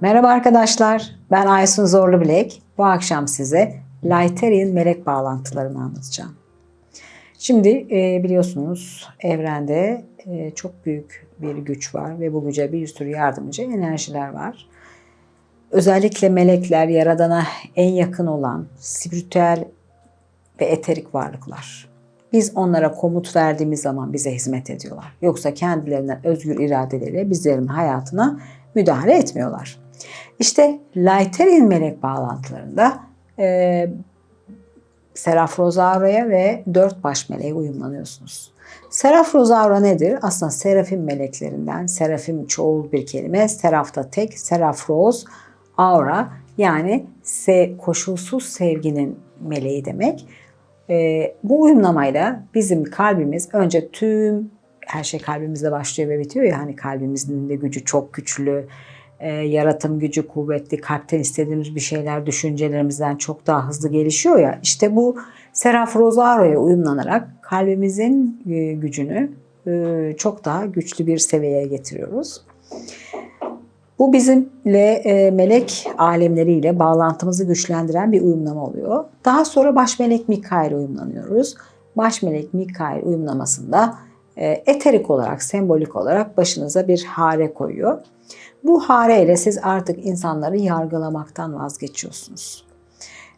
Merhaba arkadaşlar, ben Aysun Zorlu Bilek. Bu akşam size Lighterian melek bağlantılarını anlatacağım. Şimdi e, biliyorsunuz evrende e, çok büyük bir güç var ve bu güce bir sürü yardımcı enerjiler var. Özellikle melekler yaradana en yakın olan spiritüel ve eterik varlıklar. Biz onlara komut verdiğimiz zaman bize hizmet ediyorlar. Yoksa kendilerinden özgür iradeleriyle bizlerin hayatına müdahale etmiyorlar. İşte Lighterian melek bağlantılarında e, Seraf Rosaura'ya ve dört baş meleğe uyumlanıyorsunuz. Seraf Rosaura nedir? Aslında serafim meleklerinden, serafim çoğul bir kelime, serafta tek, seraf roz, aura yani se, koşulsuz sevginin meleği demek. E, bu uyumlamayla bizim kalbimiz önce tüm her şey kalbimizde başlıyor ve bitiyor ya hani kalbimizin de gücü çok güçlü, e, yaratım gücü kuvvetli, kalpten istediğimiz bir şeyler düşüncelerimizden çok daha hızlı gelişiyor ya. İşte bu Seraf Rosaro'ya uyumlanarak kalbimizin e, gücünü e, çok daha güçlü bir seviyeye getiriyoruz. Bu bizimle e, melek alemleriyle bağlantımızı güçlendiren bir uyumlama oluyor. Daha sonra baş melek Mikail uyumlanıyoruz. Baş melek Mikail uyumlamasında eterik olarak, sembolik olarak başınıza bir hare koyuyor. Bu hare ile siz artık insanları yargılamaktan vazgeçiyorsunuz.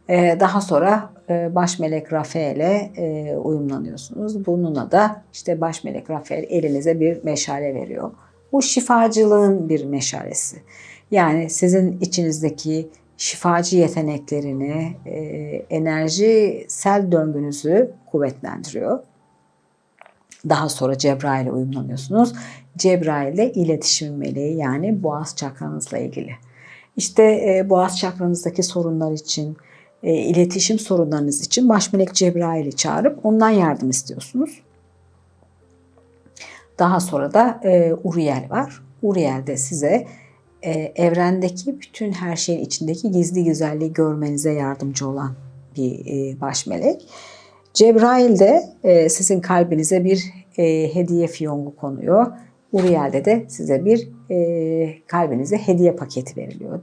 E, daha sonra e, baş melek Rafael'e e, uyumlanıyorsunuz. Bununla da işte baş melek Rafael elinize bir meşale veriyor. Bu şifacılığın bir meşalesi. Yani sizin içinizdeki şifacı yeteneklerini, e, enerjisel döngünüzü kuvvetlendiriyor. Daha sonra Cebrail'e uyumlanıyorsunuz. Cebrail ile iletişim meleği yani boğaz çakranızla ilgili. İşte e, boğaz çakranızdaki sorunlar için, e, iletişim sorunlarınız için baş melek Cebrail'i çağırıp ondan yardım istiyorsunuz. Daha sonra da e, Uriel var. Uriel de size e, evrendeki bütün her şeyin içindeki gizli güzelliği görmenize yardımcı olan bir e, baş melek. Cebrail de e, sizin kalbinize bir e, hediye fiyongu konuyor. Uriel'de de size bir e, kalbinize hediye paketi veriliyor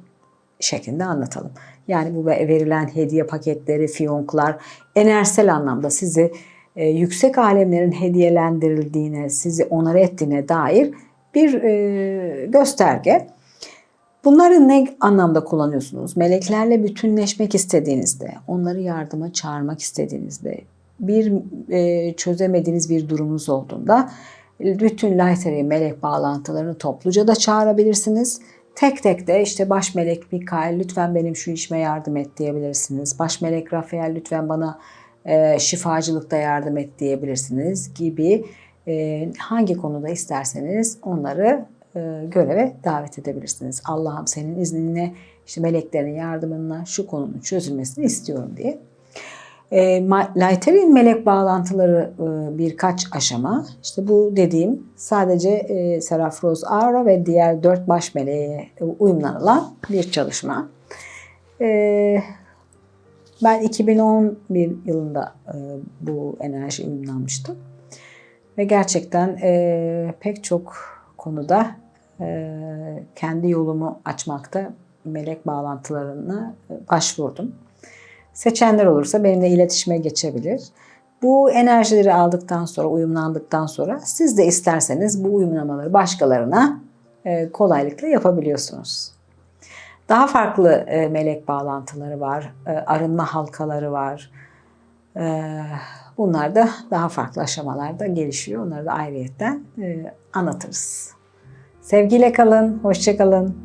şeklinde anlatalım. Yani bu verilen hediye paketleri, fiyonklar enerjisel anlamda sizi e, yüksek alemlerin hediyelendirildiğine, sizi onarı ettiğine dair bir e, gösterge. Bunları ne anlamda kullanıyorsunuz? Meleklerle bütünleşmek istediğinizde, onları yardıma çağırmak istediğinizde, bir e, çözemediğiniz bir durumunuz olduğunda bütün Lighteri melek bağlantılarını topluca da çağırabilirsiniz. Tek tek de işte baş melek Mikail lütfen benim şu işime yardım et diyebilirsiniz. Baş melek Rafael lütfen bana e, şifacılıkta yardım et diyebilirsiniz gibi e, hangi konuda isterseniz onları e, göreve davet edebilirsiniz. Allah'ım senin izninle işte meleklerin yardımınla şu konunun çözülmesini istiyorum diye. E, Lighterian melek bağlantıları e, birkaç aşama. İşte bu dediğim sadece e, Seraf Rose Aura ve diğer dört baş meleğe uyumlanılan bir çalışma. E, ben 2011 yılında e, bu enerji uyumlanmıştım. Ve gerçekten e, pek çok konuda e, kendi yolumu açmakta melek bağlantılarını başvurdum. Seçenler olursa benimle iletişime geçebilir. Bu enerjileri aldıktan sonra, uyumlandıktan sonra siz de isterseniz bu uyumlamaları başkalarına e, kolaylıkla yapabiliyorsunuz. Daha farklı e, melek bağlantıları var, e, arınma halkaları var. Bunlar da daha farklı aşamalarda gelişiyor. Onları da ayrıyetten anlatırız. Sevgiyle kalın, hoşça kalın.